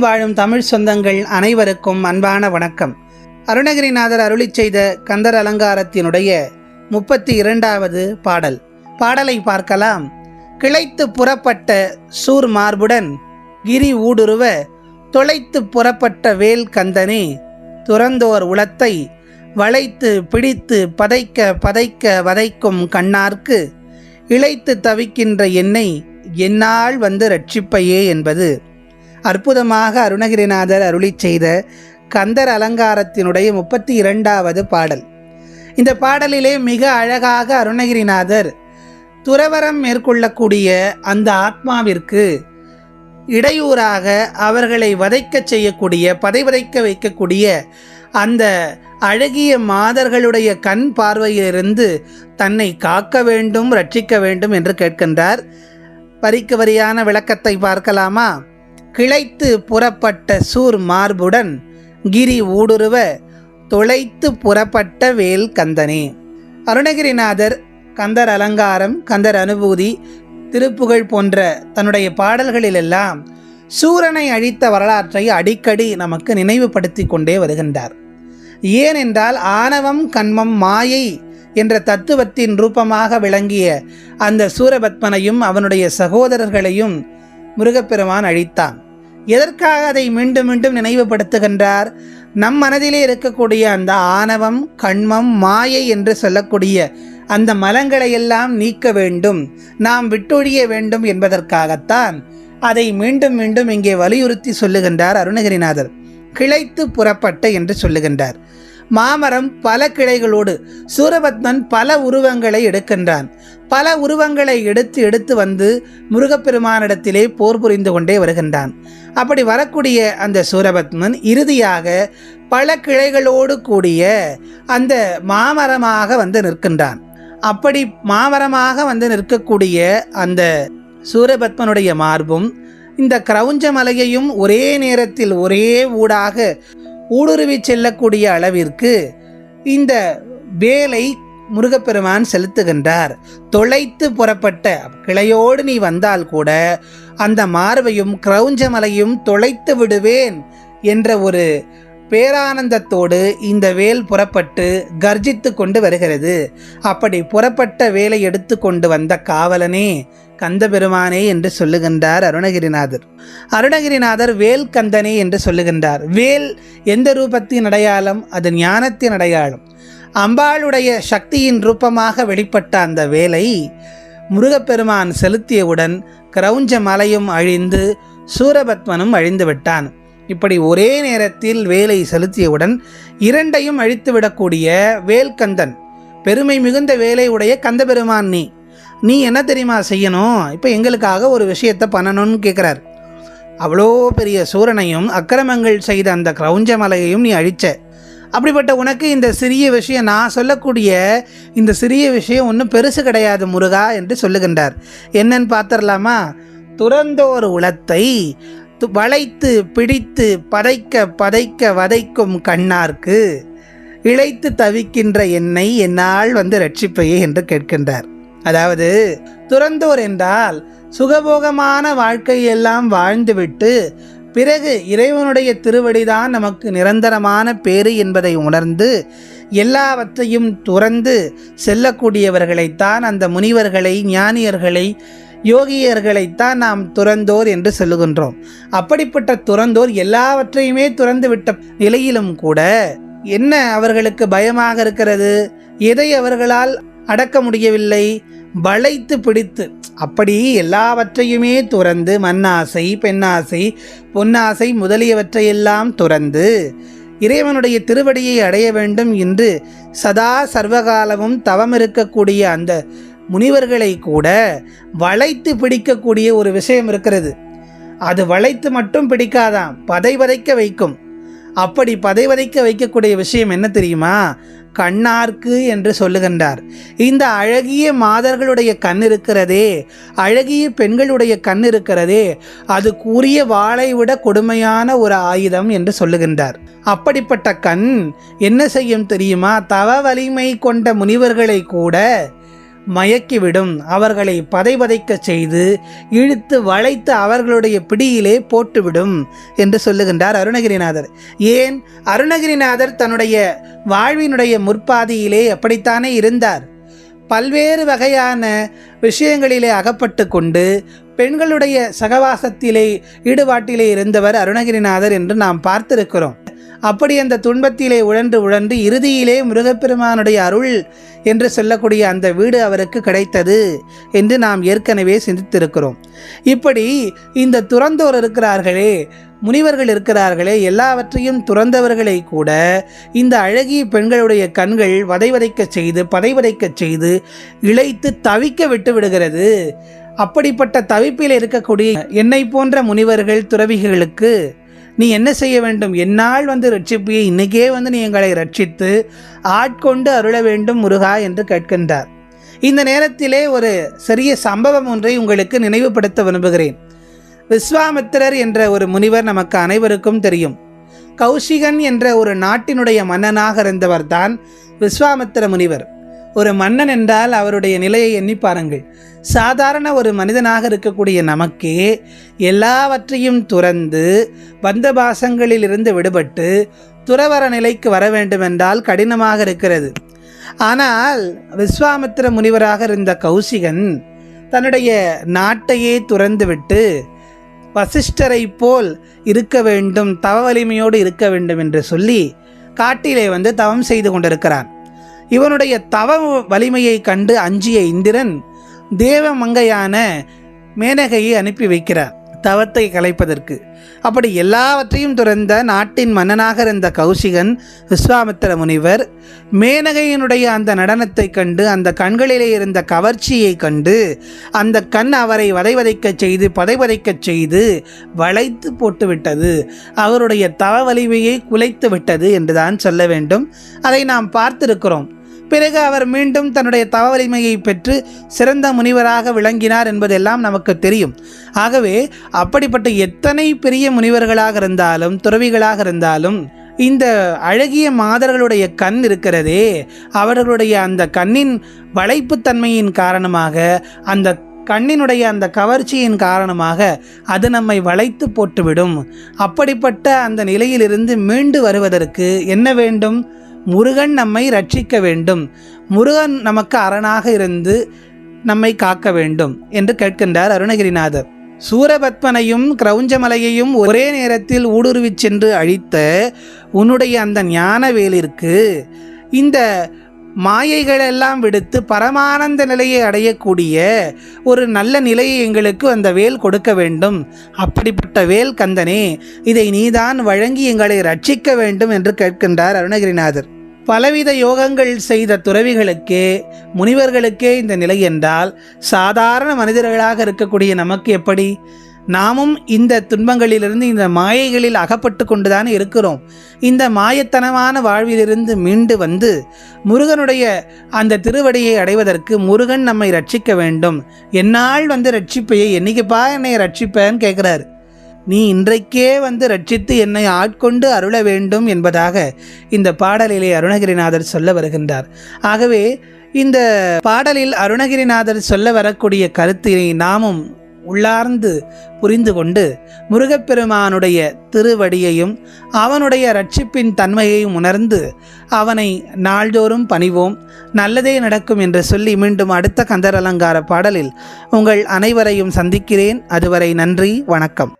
வாழும் தமிழ் சொந்தங்கள் அனைவருக்கும் அன்பான வணக்கம். அருணகிரிநாதர் அருளி செய்த கந்தர் அலங்காரத்தினுடைய முப்பத்தி இரண்டாவது பாடல். பாடலை பார்க்கலாம். கிளைத்து புறப்பட்ட சூர் மார்புடன் கிரி ஊடுருவ தொலைத்து புறப்பட்ட வேல் கந்தனே துறந்தோர் உளத்தை வளைத்து பிடித்து பதைக்க பதைக்க வதைக்கும் கண்ணார்க்கு இழைத்து தவிக்கின்ற என்னை என்னால் வந்து ரட்சிப்பையே என்பது. அற்புதமாக அருணகிரிநாதர் அருளி செய்த கந்தர் அலங்காரத்தினுடைய முப்பத்தி இரண்டாவது பாடல். இந்த பாடலிலே மிக அழகாக அருணகிரிநாதர் துறவரம் மேற்கொள்ளக்கூடிய அந்த ஆத்மாவிற்கு இடையூறாக அவர்களை வதைக்கச் செய்யக்கூடிய பதைவதைக்க வைக்கக்கூடிய அந்த அழகிய மாதர்களுடைய கண் பார்வையிலிருந்து தன்னை காக்க வேண்டும் ரட்சிக்க வேண்டும் என்று கேட்கின்றார். வரிக்கு வரியான விளக்கத்தை பார்க்கலாமா? கிளைத்து புறப்பட்ட சூர் மார்புடன் கிரி ஊடுருவ தொலைத்து புறப்பட்ட வேல் கந்தனே. அருணகிரிநாதர் கந்தர் அலங்காரம் கந்தர் அனுபூதி திருப்புகழ் போன்ற தன்னுடைய பாடல்களிலெல்லாம் சூரனை அழித்த வரலாற்றை அடிக்கடி நமக்கு நினைவுபடுத்தி கொண்டே வருகின்றார். ஏனென்றால் ஆணவம் கண்மம் மாயை என்ற தத்துவத்தின் ரூபமாக விளங்கிய அந்த சூரபத்மனையும் அவனுடைய சகோதரர்களையும் முருகப்பெருமான் அழித்தான். எதற்காக அதை மீண்டும் மீண்டும் நினைவுபடுத்துகின்றார்? நம் மனதிலே இருக்கக்கூடிய அந்த ஆணவம் கண்மம் மாயை என்று சொல்லக்கூடிய அந்த மலங்களை எல்லாம் நீக்க வேண்டும். நாம் விட்டொழிய வேண்டும் என்பதற்காகத்தான் அதை மீண்டும் மீண்டும் இங்கே வலியுறுத்தி சொல்லுகின்றார் அருணகிரிநாதர். கிளைத்து புறப்பட்ட என்று சொல்லுகின்றார். மாமரம் பல கிளைகளோடு சூரபத்மன் பல உருவங்களை எடுக்கின்றான். பல உருவங்களை எடுத்து எடுத்து வந்து முருகப்பெருமானிடத்திலே போர் புரிந்து கொண்டே வருகின்றான். அப்படி வரக்கூடிய அந்த சூரபத்மன் இறுதியாக பல கிளைகளோடு கூடிய அந்த மாமரமாக வந்து நிற்கின்றான். அப்படி மாமரமாக வந்து நிற்கக்கூடிய அந்த சூரபத்மனுடைய மார்பும் இந்த கிரௌஞ்ச மலையையும் ஒரே நேரத்தில் ஒரே ஊடாக ஊடுருவி செல்லக்கூடிய அளவிற்கு இந்த வேலை முருகப்பெருமான் செலுத்துகின்றார். தொலைத்து புறப்பட்ட கிளையோடு நீ வந்தால் கூட அந்த மார்பையும் கிரௌஞ்ச மலையும் தொலைத்து விடுவேன் என்ற ஒரு பேரானந்தத்தோடு இந்த வேல் புறப்பட்டு கர்ஜித்து கொண்டு வருகிறது. அப்படி புறப்பட்ட வேலை எடுத்து கொண்டு வந்த காவலனே கந்தபெருமானே என்று சொல்லுகின்றார் அருணகிரிநாதர். அருணகிரிநாதர் வேல் கந்தனே என்று சொல்லுகின்றார். வேல் எந்த ரூபத்தின் அடையாளம்? அது ஞானத்தின் அடையாளம். அம்பாளுடைய சக்தியின் ரூபமாக வெளிப்பட்ட அந்த வேலை முருகப்பெருமான் செலுத்தியவுடன் கிரௌஞ்ச மலையும் அழிந்து சூரபத்மனும் அழிந்து விட்டான். இப்படி ஒரே நேரத்தில் வேலை செலுத்தியவுடன் இரண்டையும் அழித்துவிடக்கூடிய வேல்கந்தன் பெருமை மிகுந்த வேலை உடைய கந்தபெருமான் நீ. நீ என்ன தெரியுமா செய்யணும்? இப்போ எங்களுக்காக ஒரு விஷயத்தை பண்ணணும்னு கேட்குறார் அவ்வளோ பெரிய சூரனையும் அக்கிரமங்கள் செய்த அந்த கிரௌஞ்ச மலையையும் நீ அழிச்ச. அப்படிப்பட்ட உனக்கு இந்த சிறிய விஷயம் நான் சொல்லக்கூடிய இந்த சிறிய விஷயம் ஒன்றும் பெருசு கிடையாது முருகா என்று சொல்லுகின்றார். என்னன்னு பார்த்துடலாமா? துறந்தோர் உளத்தை வளைத்து பிடித்து பதைக்க பதைக்க வதைக்கும் கண்ணார்க்கு இழைத்து தவிக்கின்ற என்னை என்னால் வந்து ரட்சிப்பையே என்று கேட்கின்றார். அதாவது துறந்தோர் என்றால் சுகபோகமான வாழ்க்கையெல்லாம் வாழ்ந்துவிட்டு பிறகு இறைவனுடைய திருவடிதான் நமக்கு நிரந்தரமான பேறு என்பதை உணர்ந்து எல்லாவற்றையும் துறந்து செல்லக்கூடியவர்களைத்தான் அந்த முனிவர்களை ஞானியர்களை யோகியர்களைத்தான் நாம் துறந்தோர் என்று சொல்லுகின்றோம். அப்படிப்பட்ட துறந்தோர் எல்லாவற்றையுமே துறந்து விட்ட நிலையிலும் கூட என்ன அவர்களுக்கு பயமாக இருக்கிறது? எதை அவர்களால் அடக்க முடியவில்லை? வளைத்து பிடித்து அப்படி எல்லாவற்றையுமே துறந்து மண்ணாசை பெண்ணாசை பொன்னாசை முதலியவற்றையெல்லாம் துறந்து இறைவனுடைய திருவடியை அடைய வேண்டும் என்று சதா சர்வகாலமும் தவம் இருக்கக்கூடிய அந்த முனிவர்களை கூட வளைத்து பிடிக்கக்கூடிய ஒரு விஷயம் இருக்கிறது. அது வளைத்து மட்டும் பிடிக்காதாம் பதை வதைக்க வைக்கும். அப்படி பதை வதைக்க வைக்கக்கூடிய விஷயம் என்ன தெரியுமா? கண்ணார்க்கு என்று சொல்லுகின்றார். இந்த அழகிய மாதர்களுடைய கண் இருக்கிறதே அழகிய பெண்களுடைய கண் இருக்கிறதே அது கூறிய வாளை விட கொடுமையான ஒரு ஆயுதம் என்று சொல்லுகின்றார். அப்படிப்பட்ட கண் என்ன செய்யும் தெரியுமா? தவ வலிமை கொண்ட முனிவர்களை கூட மயக்கிவிடும். அவர்களை பதைபதைக்க செய்து இழுத்து வளைத்து அவர்களுடைய பிடியிலே போட்டுவிடும் என்று சொல்லுகின்றார் அருணகிரிநாதர். ஏன்? அருணகிரிநாதர் தன்னுடைய வாழ்வினுடைய முற்பாதியிலே அப்படித்தானே இருந்தார்? பல்வேறு வகையான விஷயங்களிலே அகப்பட்டு கொண்டு பெண்களுடைய சகவாசத்திலே ஈடுபாட்டிலே இருந்தவர் அருணகிரிநாதர் என்று நாம் பார்த்திருக்கிறோம். அப்படி அந்த துன்பத்திலே உழன்று உழன்று இறுதியிலே முருகப்பெருமானுடைய அருள் என்று சொல்லக்கூடிய அந்த வீடு அவருக்கு கிடைத்தது என்று நாம் ஏற்கனவே சிந்தித்திருக்கிறோம். இப்படி இந்த துறந்தோர் இருக்கிறார்களே முனிவர்கள் இருக்கிறார்களே எல்லாவற்றையும் துறந்தவர்களை கூட இந்த அழகிய பெண்களுடைய கண்கள் வதைவதைக்க செய்து பதைவதைக்க செய்து இழைத்து தவிக்க விட்டு விடுகிறது. அப்படிப்பட்ட தவிப்பில் இருக்கக்கூடிய என்னை போன்ற முனிவர்கள் துறவிகளுக்கு நீ என்ன செய்ய வேண்டும்? என்னால் வந்து ரட்சிப்பியை இன்னைக்கே வந்து நீ எங்களை ரட்சித்து ஆட்கொண்டு அருள வேண்டும் முருகா என்று கேட்கின்றார். இந்த நேரத்திலே ஒரு சிறிய சம்பவம் ஒன்றை உங்களுக்கு நினைவுபடுத்த விரும்புகிறேன். விஸ்வாமித்திரர் என்ற ஒரு முனிவர் நமக்கு அனைவருக்கும் தெரியும். கௌஷிகன் என்ற ஒரு நாட்டினுடைய மன்னனாக இருந்தவர்தான் விஸ்வாமித்திர முனிவர். ஒரு மன்னன் என்றால் அவருடைய நிலையை எண்ணி பாருங்கள். சாதாரண ஒரு மனிதனாக இருக்கக்கூடிய நமக்கே எல்லாவற்றையும் துறந்து பந்தபாசங்களில் இருந்து விடுபட்டு துறவர நிலைக்கு வர வேண்டுமென்றால் கடினமாக இருக்கிறது. ஆனால் விஸ்வாமித்திர முனிவராக இருந்த கௌசிகன் தன்னுடைய நாட்டையே துறந்துவிட்டு வசிஷ்டரை போல் இருக்க வேண்டும் தவ வலிமையோடு இருக்க வேண்டும் என்று சொல்லி காட்டிலே வந்து தவம் செய்து கொண்டிருக்கிறான். இவனுடைய தவ வலிமையை கண்டு அஞ்சிய இந்திரன் தேவமங்கையான மேனகையை அனுப்பி வைக்கிறார் தவத்தை கலைப்பதற்கு. அப்படி எல்லாவற்றையும் துறந்த நாட்டின் மன்னனாக இருந்த கௌசிகன் விஸ்வாமித்திர முனிவர் மேனகையினுடைய அந்த நடனத்தை கண்டு அந்த கண்களிலே இருந்த கவர்ச்சியை கண்டு அந்த கண் அவரை வதைவதைக்கச் செய்து பதைவதைக்கச் செய்து வளைத்து போட்டுவிட்டது. அவருடைய தவ வலிமையை குலைத்து விட்டது என்றுதான் சொல்ல வேண்டும். அதை நாம் பார்த்திருக்கிறோம். பிறகு அவர் மீண்டும் தன்னுடைய தவ வலிமையை பெற்று சிறந்த முனிவராக விளங்கினார் என்பதெல்லாம் நமக்கு தெரியும். ஆகவே அப்படிப்பட்ட எத்தனை பெரிய முனிவர்களாக இருந்தாலும் துறவிகளாக இருந்தாலும் இந்த அழகிய மாதர்களுடைய கண் இருக்கிறதே. அவர்களுடைய அந்த கண்ணின் வளைப்புத்தன்மையின் காரணமாக அந்த கண்ணினுடைய அந்த கவர்ச்சியின் காரணமாக அது நம்மை வளைத்து போட்டுவிடும். அப்படிப்பட்ட அந்த நிலையிலிருந்து மீண்டு வருவதற்கு என்ன வேண்டும்? முருகன் நம்மை ரட்சிக்க வேண்டும். முருகன் நமக்கு அரணாக இருந்து நம்மை காக்க வேண்டும் என்று கேட்கின்றார் அருணகிரிநாதர். சூரபத்மனையும் கிரௌஞ்சமலையையும் ஒரே நேரத்தில் ஊடுருவிச் சென்று அழித்த உன்னுடைய அந்த ஞான வேலிற்கு இந்த மாயைகளெல்லாம் விடுத்து பரமானந்த நிலையை அடையக்கூடிய ஒரு நல்ல நிலையை எங்களுக்கு அந்த வேல் கொடுக்க வேண்டும். அப்படிப்பட்ட வேல் கந்தனே இதை நீதான் வழங்கி எங்களை ரட்சிக்க வேண்டும் என்று கேட்கின்றார் அருணகிரிநாதர். பலவித யோகங்கள் செய்த துறவிகளுக்கே முனிவர்களுக்கே இந்த நிலை என்றால் சாதாரண மனிதர்களாக இருக்கக்கூடிய நமக்கு எப்படி? நாமும் இந்த துன்பங்களிலிருந்து இந்த மாயைகளில் அகப்பட்டு கொண்டுதான் இருக்கிறோம். இந்த மாயத்தனமான வாழ்விலிருந்து மீண்டு வந்து முருகனுடைய அந்த திருவடியை அடைவதற்கு முருகன் நம்மை ரட்சிக்க வேண்டும். என்னால் வந்து ரட்சிப்பையை என்னைக்குப்பா என்னை ரட்சிப்பேன்னு கேட்குறாரு. நீ இன்றைக்கே வந்து ரட்சித்து என்னை ஆட்கொண்டு அருள வேண்டும் என்பதாக இந்த பாடலிலே அருணகிரிநாதர் சொல்ல வருகின்றார். ஆகவே இந்த பாடலில் அருணகிரிநாதர் சொல்ல வரக்கூடிய கருத்தினை நாமும் உள்ளார்ந்து புரிந்து கொண்டு முருகப்பெருமானுடைய திருவடியையும் அவனுடைய ரட்சிப்பின் தன்மையையும் உணர்ந்து அவனை நாள்தோறும் பணிவோம். நல்லதே நடக்கும் என்று சொல்லி மீண்டும் அடுத்த கந்தர் அலங்கார பாடலில் உங்கள் அனைவரையும் சந்திக்கிறேன். அதுவரை நன்றி வணக்கம்.